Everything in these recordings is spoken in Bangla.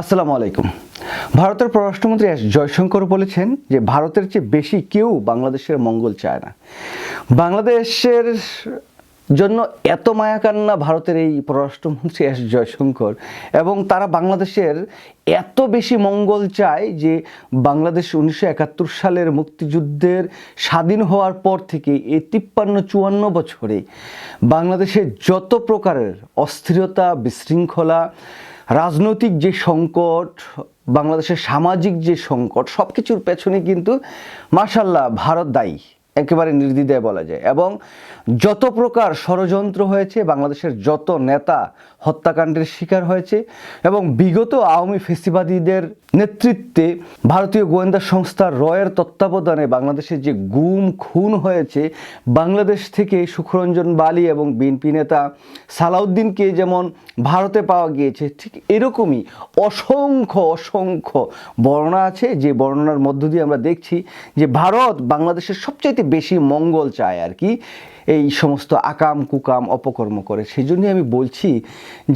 আসসালামু আলাইকুম। ভারতের পররাষ্ট্রমন্ত্রী এস জয়শঙ্কর বলেছেন যে ভারতের চেয়ে বেশি কেউ বাংলাদেশের মঙ্গল চায় না। বাংলাদেশের জন্য এত মায়াকান্না ভারতের এই পররাষ্ট্রমন্ত্রী এস জয়শঙ্কর এবং তারা বাংলাদেশের এত বেশি মঙ্গল চায় যে বাংলাদেশ উনিশশো একাত্তর সালের মুক্তিযুদ্ধের স্বাধীন হওয়ার পর থেকে এই তিপ্পান্ন চুয়ান্ন বছরে বাংলাদেশের যত প্রকারের অস্থিরতা, বিশৃঙ্খলা রাজনৈতিক যে সংকট বাংলাদেশের সামাজিক যে সংকট সব কিছুর পেছনে কিন্তু মার্শাল্লাহ ভারত দায়ী। একেবারে নির্দ্বিধায় বলা যায়। এবং যত প্রকার ষড়যন্ত্র হয়েছে, বাংলাদেশের যত নেতা হত্যাকাণ্ডের শিকার হয়েছে এবং বিগত আওয়ামী ফেসিবাদীদের নেতৃত্বে ভারতীয় গোয়েন্দা সংস্থা রয়ের তত্ত্বাবধানে বাংলাদেশের যে গুম, খুন হয়েছে, বাংলাদেশ থেকে সুখরঞ্জন বালি এবং বিএনপি নেতা সালাউদ্দিনকে যেমন ভারতে পাওয়া গিয়েছে, ঠিক এরকমই অসংখ্য অসংখ্য বর্ণনা আছে। যে বর্ণনার মধ্য দিয়ে আমরা দেখছি যে ভারত বাংলাদেশের সবচাইতে বেশি মঙ্গল চায় আর কি, এই সমস্ত আকাম, কুকাম, অপকর্ম করে। সেই জন্যই আমি বলছি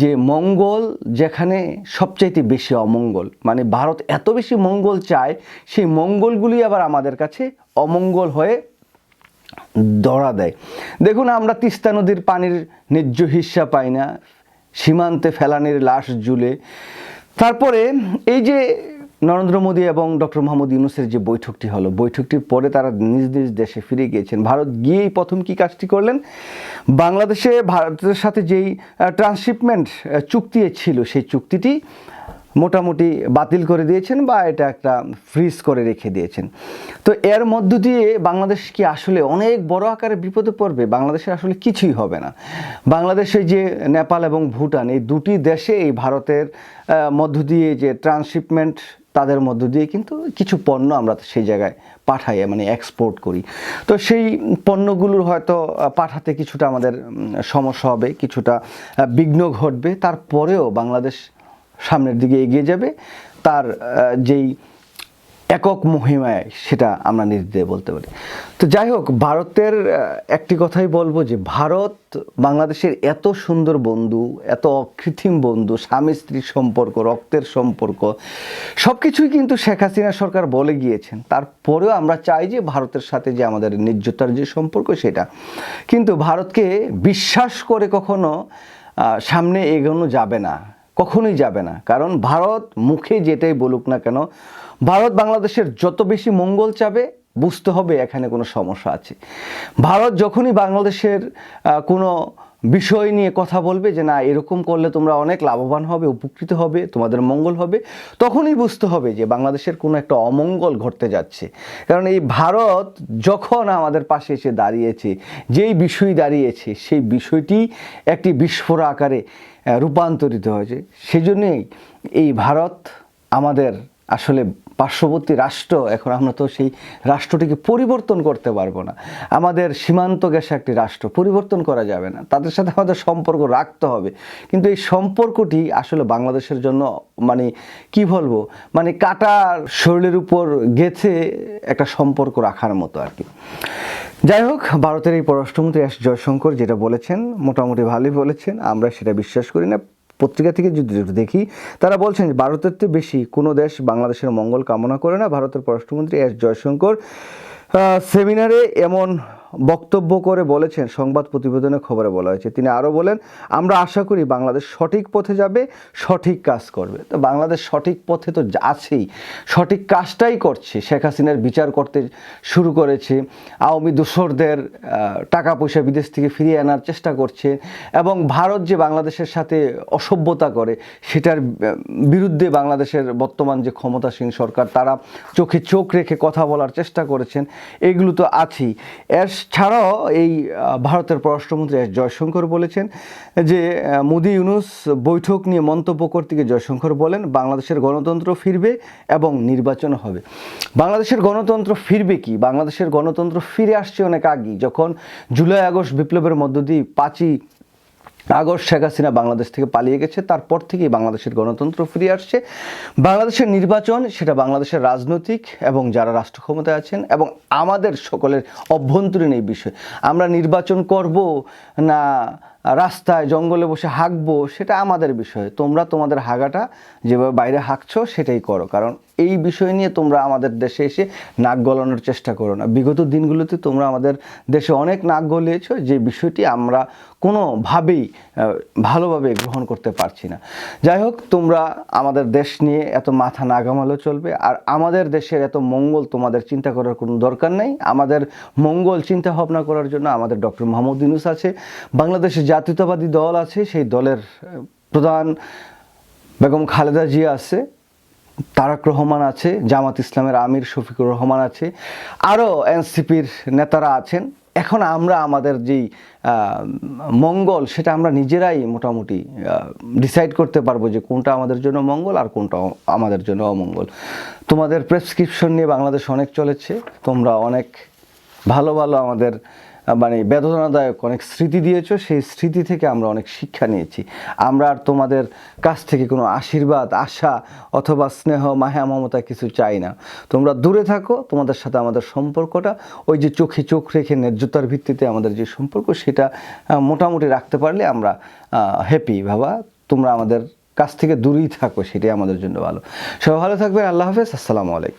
যে মঙ্গল যেখানে সবচাইতে বেশি অমঙ্গল মানে ভারত এত বেশি মঙ্গল চায়, সেই মঙ্গলগুলি আবার আমাদের কাছে অমঙ্গল হয়ে ধরা দেয়। দেখুন, আমরা তিস্তা নদীর পানির ন্যায্য হিস্সা পাই না, সীমান্তে ফেলানির লাশ জুলে তারপরে এই যে নরেন্দ্র মোদী এবং ডক্টর মোহাম্মদ ইউনুসের যে বৈঠকটি হলো, বৈঠকটির পরে তারা নিজ নিজ দেশে ফিরে গিয়েছেন। ভারত গিয়েই প্রথম কি কাজটি করলেন? বাংলাদেশে ভারতের সাথে যেই ট্রান্সশিপমেন্ট চুক্তি ছিল, সেই চুক্তিটি মোটামুটি বাতিল করে দিয়েছেন বা এটা একটা ফ্রিজ করে রেখে দিয়েছেন। তো এর মধ্য দিয়ে বাংলাদেশ কি আসলে অনেক বড় আকারে বিপদে পড়বে? বাংলাদেশের আসলে কিছুই হবে না। বাংলাদেশে যে নেপাল এবং ভুটান, এই দুটি দেশে এই ভারতের মধ্য দিয়ে যে ট্রান্সশিপমেন্ট তাদের মধ্য দিয়ে কিন্তু কিছু পণ্য আমরা সেই জায়গায় পাঠাই মানে এক্সপোর্ট করি। তো সেই পণ্যগুলোর হয়তো পাঠাতে কিছুটা আমাদের সমস্যা হবে, কিছুটা বিঘ্ন ঘটবে। তারপরেও বাংলাদেশ সামনের দিকে এগিয়ে যাবে। তার যেই একক মহিমায় সেটা আমরা নির্দ্বিধায় বলতে পারি। তো যাই হোক, ভারতের একটি কথাই বলব যে ভারত বাংলাদেশের এত সুন্দর বন্ধু, এত অকৃত্রিম বন্ধু, স্বামী স্ত্রীর সম্পর্ক, রক্তের সম্পর্ক সব কিছুই কিন্তু শেখ হাসিনা সরকার বলে গিয়েছেন। তারপরেও আমরা চাই যে ভারতের সাথে যে আমাদের ন্যায্যতার যে সম্পর্ক সেটা। কিন্তু ভারতকে বিশ্বাস করে কখনো সামনে এগোনো যাবে না। কখনোই যাবে না। কারণ ভারত মুখে যেটাই বলুক না কেন, ভারত বাংলাদেশের যত বেশি মঙ্গল চাবে, বুঝতে হবে এখানে কোনো সমস্যা আছে। ভারত যখনই বাংলাদেশের কোনো বিষয় নিয়ে কথা বলবে যে না, এরকম করলে তোমরা অনেক লাভবান হবে, উপকৃত হবে, তোমাদের মঙ্গল হবে। তখনই বুঝতে হবে যে বাংলাদেশের কোনো একটা অমঙ্গল ঘটতে যাচ্ছে। কারণ এই ভারত যখন আমাদের পাশে এসে দাঁড়িয়েছে, যেই বিষয় দাঁড়িয়েছে, সেই বিষয়টি একটি বিস্ফোরা আকারে রূপান্তরিত হয়েছে। সেজন্যই এই ভারত আমাদের আসলে পার্শ্ববর্তী রাষ্ট্র, এখন আমরা তো সেই রাষ্ট্রটিকে পরিবর্তন করতে পারব না। আমাদের সীমান্ত গ্যাসে একটি রাষ্ট্র, পরিবর্তন করা যাবে না। তাদের সাথে আমাদের সম্পর্ক রাখতে হবে। কিন্তু এই সম্পর্কটি আসলে বাংলাদেশের জন্য মানে কি বলব মানে কাটার শরীরের উপর গেথে একটা সম্পর্ক রাখার মতো আর কি। যাই হোক, ভারতের এই পররাষ্ট্রমন্ত্রী এস জয়শঙ্কর যেটা বলেছেন, মোটামুটি ভালোই বলেছেন। আমরা সেটা বিশ্বাস করি না। পত্রিকা থেকে যদি দেখি, তারা বলছেন ভারতের তো বেশি কোনো দেশ বাংলাদেশের মঙ্গল কামনা করে না। ভারতের পররাষ্ট্রমন্ত্রী এস জয়শঙ্কর সেমিনারে এমন বক্তব্য করে বলেছেন, সংবাদ প্রতিবেদনে খবরে বলা হয়েছে। তিনি আরও বলেন, আমরা আশা করি বাংলাদেশ সঠিক পথে যাবে, সঠিক কাজ করবে। তো বাংলাদেশ সঠিক পথে তো আছেই সঠিক কাজটাই করছে। শেখ হাসিনার বিচার করতে শুরু করেছে, আওয়ামী দোসরদের টাকা পয়সা বিদেশ থেকে ফিরিয়ে আনার চেষ্টা করছে এবং ভারত যে বাংলাদেশের সাথে অসভ্যতা করে, সেটার বিরুদ্ধে বাংলাদেশের বর্তমান যে ক্ষমতাসীন সরকার, তারা চোখে চোখ রেখে কথা বলার চেষ্টা করেছেন, এগুলো তো আছেই। এর ছাড়াও এই ভারতের পররাষ্ট্রমন্ত্রী এস জয়শঙ্কর বলেছেন যে মোদী ইউনুস বৈঠক নিয়ে মন্তব্য করতে গিয়ে জয়শঙ্কর বলেন, বাংলাদেশের গণতন্ত্র ফিরবে এবং নির্বাচন হবে। বাংলাদেশের গণতন্ত্র ফিরবে কি? বাংলাদেশের গণতন্ত্র ফিরে আসছে অনেক আগেই, যখন জুলাই আগস্ট বিপ্লবের মধ্য দিয়ে পাঁচই আগস্ট শেখ হাসিনা বাংলাদেশ থেকে পালিয়ে গেছে, তারপর থেকেই বাংলাদেশের গণতন্ত্র ফিরে আসছে। বাংলাদেশের নির্বাচন, সেটা বাংলাদেশের রাজনৈতিক এবং যারা রাষ্ট্র ক্ষমতায় আছেন এবং আমাদের সকলের অভ্যন্তরীণ এই বিষয়। আমরা নির্বাচন করব না রাস্তায় জঙ্গলে বসে হাঁকবো, সেটা আমাদের বিষয়। তোমরা তোমাদের হাগাটা যেভাবে বাইরে হাঁকছো, সেটাই করো। কারণ এই বিষয় নিয়ে তোমরা আমাদের দেশে এসে নাক গলানোর চেষ্টা করো না। বিগত দিনগুলোতে তোমরা আমাদের দেশে অনেক নাক গলিয়েছ, যে বিষয়টি আমরা কোনোভাবেই ভালোভাবে গ্রহণ করতে পারছি না। যাই হোক, তোমরা আমাদের দেশ নিয়ে এত মাথা না ঘামালেও চলবে, আর আমাদের দেশের এত মঙ্গল তোমাদের চিন্তা করার কোনো দরকার নেই। আমাদের মঙ্গল চিন্তা ভাবনা করার জন্য আমাদের ডক্টর মোহাম্মদ ইউনুস আছে। বাংলাদেশের জাতীয়তাবাদী দল আছে, সেই দলের প্রধান বেগম খালেদা জিয়া আছে, তারাক রহমান আছে, জামাত ইসলামের আমির শফিকুর রহমান আছে, আরও এনসিপির নেতারা আছেন। এখন আমরা আমাদের যেই মঙ্গল, সেটা আমরা নিজেরাই মোটামুটি ডিসাইড করতে পারব যে কোনটা আমাদের জন্য মঙ্গল আর কোনটা আমাদের জন্য অমঙ্গল। তোমাদের প্রেসক্রিপশন নিয়ে বাংলাদেশ অনেক চলেছে, তোমরা অনেক ভালো ভালো আমাদের মানে বেদনাদায়ক অনেক স্মৃতি দিয়েছ, সেই স্মৃতি থেকে আমরা অনেক শিক্ষা নিয়েছি। আমরা আর তোমাদের কাছ থেকে কোনো আশীর্বাদ, আশা অথবা স্নেহ, মায়া, মমতা কিছু চাই না। তোমরা দূরে থাকো, তোমাদের সাথে আমাদের সম্পর্কটা, ওই যে চোখে চোখ রেখে ন্যায্যতার ভিত্তিতে আমাদের যে সম্পর্ক, সেটা মোটামুটি রাখতে পারলে আমরা হ্যাপি বাবা, তোমরা আমাদের কাছ থেকে দূরেই থাকো, সেটাই আমাদের জন্য ভালো। সবাই ভালো থাকবেন, আল্লাহ হাফেজ, আসসালামু আলাইকুম।